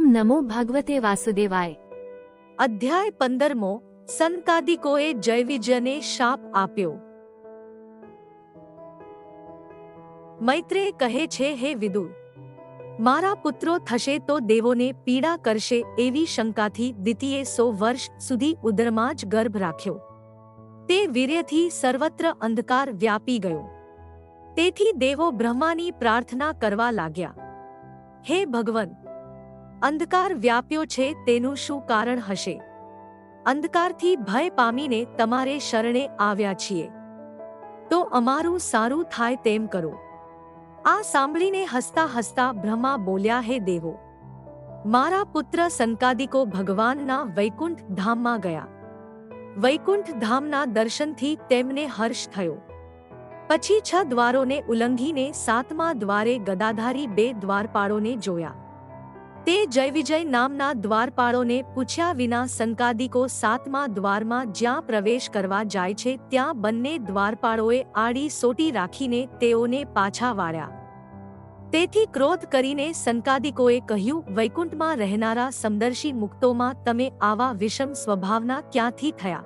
નમો ભગવતે વાસુદેવાય. અધ્યાય પંદરમો, સંતાદિકોએ જયવિજયને શાપ આપ્યો. મૈત્રે કહે છે, હે વિદુર, મારા પુત્રો થશે તો દેવોને પીડા કરશે એવી શંકાથી દિતિએ સો વર્ષ સુધી ઉદરમાં જ ગર્ભ રાખ્યો. તે વીર્યથી સર્વત્ર અંધકાર વ્યાપી ગયો. તેથી દેવો બ્રહ્માની પ્રાર્થના કરવા લાગ્યા. હે ભગવન અંધકાર વ્યાપ્યો છે તેનું શું કારણ હશે? અંધકારથી ભય પામીને તમારે શરણે આવ્યા છીએ. તો અમારું સારું થાય તેમ કરો. આ સાંભળીને હસતા હસતા બ્રહ્મા બોલ્યા, હે દેવો! મારા પુત્ર સંકાદિકો ભગવાનના વૈકુંઠ ધામમાં ગયા. વૈકુંઠ ધામના દર્શનથી તેમને હર્ષ થયો. પછી છ દ્વારોને ઉલ્લંઘીને સાતમા દ્વારે ગદાધારી બે દ્વારપાળોને જોયા. તે જયવિજય નામના દ્વારપાળોને પૂછ્યા વિના સંકાદિકો સાતમા દ્વારમાં જ્યાં પ્રવેશ કરવા જાય છે, ત્યાં બંને દ્વારપાળોએ આડી સોટી રાખીને તેઓને પાછા વાળ્યા. તેથી ક્રોધ કરીને સંકાદિકોએ કહ્યું, વૈકુંઠમાં રહેનારા સમદર્શી મુક્તોમાં તમે આવા વિષમ સ્વભાવના ક્યાંથી થયા?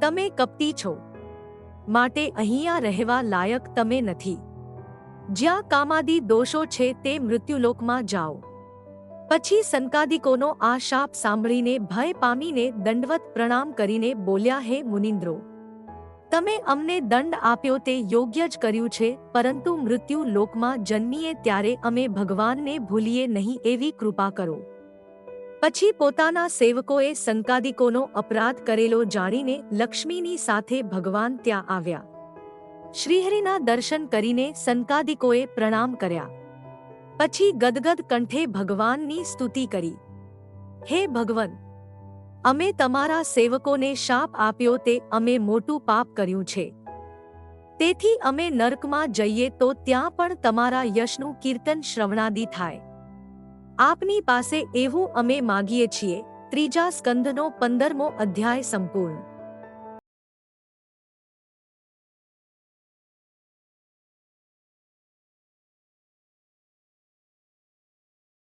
તમે કપટી છો. માટે અહીંયા રહેવા લાયક તમે નથી. જ્યાં કામાદી દોષો છે તે મૃત્યુલોકમાં જાઓ. પછી સંકાદિકોનો આ શાપ સાંભળીને ભય પામીને દંડવત પ્રણામ કરીને બોલ્યા, હે મુનિન્દ્રો, તમે અમને દંડ આપ્યો તે યોગ્ય જ કર્યું છે, પરંતુ મૃત્યુ લોકમાં જન્મીએ ત્યારે અમે ભગવાનને ભૂલીએ નહીં એવી કૃપા કરો. પછી પોતાના સેવકોએ સંકાદિકોનો અપરાધ કરેલો જાણીને લક્ષ્મીની સાથે ભગવાન ત્યાં આવ્યા. શ્રીહરિના દર્શન કરીને સંકાદિકોએ પ્રણામ કર્યા. પછી ગદગદ કંઠે ભગવાનની સ્તુતિ કરી. હે ભગવન, અમે તમારા સેવકોને શાપ આપ્યો તે અમે મોટું પાપ કર્યું છે. તેથી અમે નર્કમાં જઈએ તો ત્યાં પણ તમારા યશનું કીર્તન શ્રવણાદિ થાય. આપની પાસે એવું અમે માગીએ છીએ. ત્રીજા સ્કંદનો પંદરમો અધ્યાય સંપૂર્ણ.